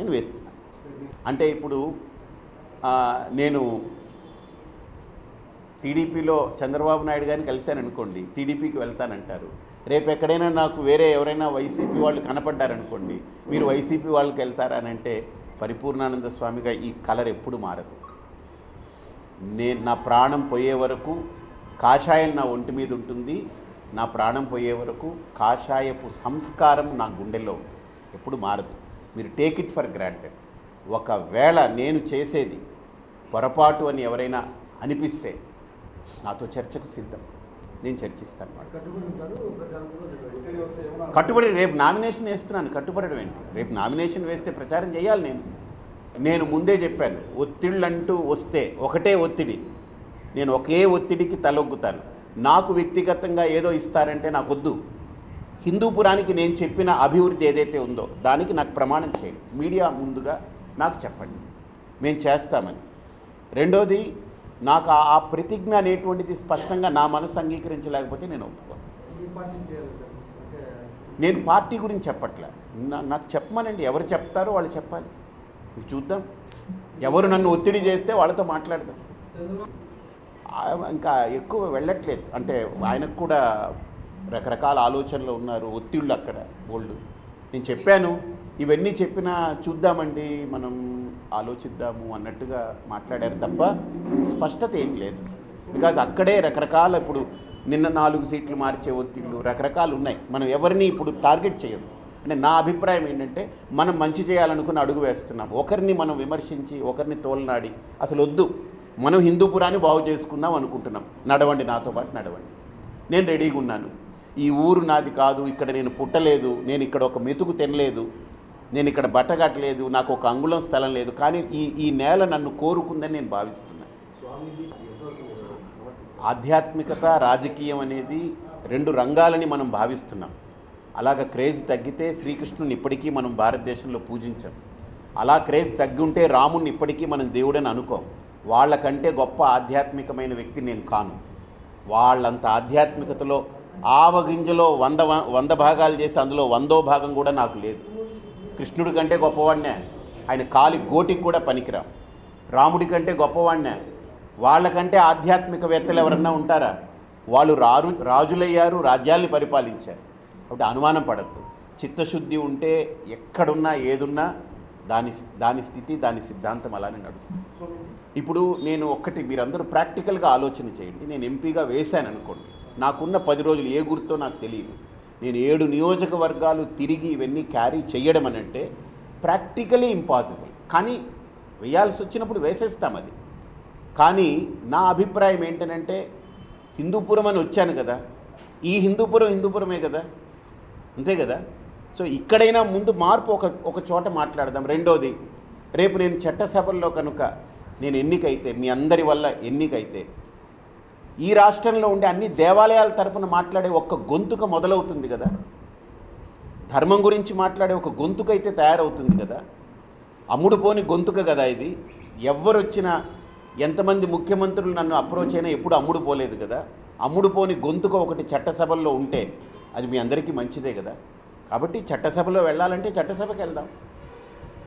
నేను వేస్తున్నాను అంటే ఇప్పుడు నేను టీడీపీలో చంద్రబాబు నాయుడు గారిని కలిశాను అనుకోండి టీడీపీకి వెళ్తానంటారు. రేపు ఎక్కడైనా నాకు వేరే ఎవరైనా వైసీపీ వాళ్ళు కనపడ్డారనుకోండి మీరు వైసీపీ వాళ్ళకి వెళ్తారనంటే పరిపూర్ణానంద స్వామిగా ఈ కలర్ ఎప్పుడు మారదు. నేను నా ప్రాణం పోయే వరకు కాషాయం నా ఒంటి మీద ఉంటుంది నా ప్రాణం పోయే వరకు కాషాయపు సంస్కారం నా గుండెల్లో ఎప్పుడు మారదు. మీరు టేక్ ఇట్ ఫర్ గ్రాంటెడ్ ఒకవేళ నేను చేసేది పొరపాటు అని ఎవరైనా అనిపిస్తే నాతో చర్చకు సిద్ధం. నేను చర్చిస్తాను కట్టుబడి ఉంటారు ప్రజాంగంలో కట్టుబడి రేపు నామినేషన్ వేస్తున్నాను కట్టుబడడం ఏంటి? రేపు నామినేషన్ వేస్తే ప్రచారం చేయాలి నేను. నేను ముందే చెప్పాను ఒత్తిళ్ళంటూ వస్తే ఒకటే ఒత్తిడి. నేను ఒకే ఒత్తిడికి తలొగ్గుతాను. నాకు వ్యక్తిగతంగా ఏదో ఇస్తారంటే నాకు వద్దు హిందూపురానికి నేను చెప్పిన అభివృద్ధి ఏదైతే ఉందో దానికి నాకు ప్రమాణం చేయండి. మీడియా ముందుగా నాకు చెప్పండి. మేము చేస్తామని. రెండోది నాకు ఆ- ప్రతిజ్ఞ అనేటువంటిది స్పష్టంగా నా మనసు అంగీకరించలేకపోతే నేను ఒప్పుకోను. నేను పార్టీ గురించి చెప్పట్లే. నా- నాకు చెప్పమనండి. ఎవరు చెప్తారో వాళ్ళు చెప్పాలి. చూద్దాం. ఎవరు నన్ను ఒత్తిడి చేస్తే వాళ్ళతో మాట్లాడదాం. ఇంకా ఎక్కువ వెళ్ళట్లేదు. అంటే ఆయనకు కూడా రకరకాల ఆలోచనలు ఉన్నారు. ఒత్తిళ్ళు అక్కడ బోల్డ్. నేను చెప్పాను ఇవన్నీ చెప్పినా చూద్దామండి మనం ఆలోచిద్దాము అన్నట్టుగా మాట్లాడారు తప్ప స్పష్టత ఏం లేదు. బికాజ్ అక్కడే రకరకాల ఇప్పుడు నిన్న నాలుగు సీట్లు మార్చే ఒత్తిళ్ళు రకరకాలు ఉన్నాయి. మనం ఎవరిని ఇప్పుడు టార్గెట్ చేయదు అంటే నా అభిప్రాయం ఏంటంటే మనం మంచి చేయాలనుకుని అడుగు వేస్తున్నాం. ఒకరిని మనం విమర్శించి ఒకరిని తోలనాడి అసలు వద్దు. మనం హిందూపురాన్ని బాగు చేసుకుందాం అనుకుంటున్నాం. నడవండి నాతో పాటు నడవండి. నేను రెడీగా ఉన్నాను. ఈ ఊరు నాది కాదు ఇక్కడ నేను పుట్టలేదు నేను ఇక్కడ ఒక మెతుకు తినలేదు నేను ఇక్కడ బట్ట కట్టలేదు నాకు ఒక అంగుళం స్థలం లేదు. కానీ ఈ ఈ నేల నన్ను కోరుకుందని నేను భావిస్తున్నాను ఆధ్యాత్మికత రాజకీయం అనేది రెండు రంగాలని మనం భావిస్తున్నాం. అలాగ క్రేజ్ తగ్గితే శ్రీకృష్ణుని ఇప్పటికీ మనం భారతదేశంలో పూజించాం. అలా క్రేజ్ తగ్గి ఉంటే రాముణ్ణి ఇప్పటికీ మనం దేవుడని అనుకోం. వాళ్ళకంటే గొప్ప ఆధ్యాత్మికమైన వ్యక్తి నేను కాను. వాళ్ళంత ఆధ్యాత్మికతలో ఆవగింజలో వంద వ- వంద భాగాలు చేస్తే అందులో వందో భాగం కూడా నాకు లేదు. కృష్ణుడి కంటే గొప్పవాడినే. ఆయన కాలి గోటికి కూడా పనికిరా రాముడి కంటే గొప్పవాడినే. వాళ్ళకంటే ఆధ్యాత్మికవేత్తలు ఎవరన్నా ఉంటారా? వాళ్ళు రారు రాజులయ్యారు రాజ్యాల్ని పరిపాలించారు. కాబట్టి అనుమానం పడద్దు. చిత్తశుద్ధి ఉంటే ఎక్కడున్నా ఏదున్నా దాని దాని స్థితి దాని సిద్ధాంతం అలానే నడుస్తుంది. ఇప్పుడు నేను ఒక్కటి మీరందరూ ప్రాక్టికల్గా ఆలోచన చేయండి. నేను ఎంపీగా వేశాను అనుకోండి నాకున్న పది రోజులు ఏ గుర్తో నాకు తెలియదు. నేను ఏడు నియోజకవర్గాలు తిరిగి ఇవన్నీ క్యారీ చేయడం అని అంటే ప్రాక్టికలీ ఇంపాసిబుల్. కానీ వేయాల్సి వచ్చినప్పుడు వేసేస్తాం అది. కానీ నా అభిప్రాయం ఏంటనంటే హిందూపురం అని వచ్చాను కదా. ఈ హిందూపురం హిందూపురమే కదా. అంతే కదా. సో ఇక్కడైనా ముందు మార్పు ఒక ఒక చోట మాట్లాడదాం. రెండోది రేపు నేను చట్టసభల్లో కనుక నేను ఎన్నికైతే మీ అందరి వల్ల ఎన్నికైతే ఈ రాష్ట్రంలో ఉండే అన్ని దేవాలయాల తరపున మాట్లాడే ఒక్క గొంతుక మొదలవుతుంది కదా? ధర్మం గురించి మాట్లాడే ఒక గొంతుక అయితే తయారవుతుంది కదా? అమ్ముడు పోని గొంతుక కదా ఇది? ఎవరొచ్చినా ఎంతమంది ముఖ్యమంత్రులు నన్ను అప్రోచ్ అయినా ఎప్పుడు అమ్ముడు పోలేదు కదా? అమ్ముడు పోని గొంతుక ఒకటి చట్టసభల్లో ఉంటే అది మీ అందరికీ మంచిదే కదా? కాబట్టి చట్టసభలో వెళ్ళాలంటే చట్టసభకి వెళ్దాం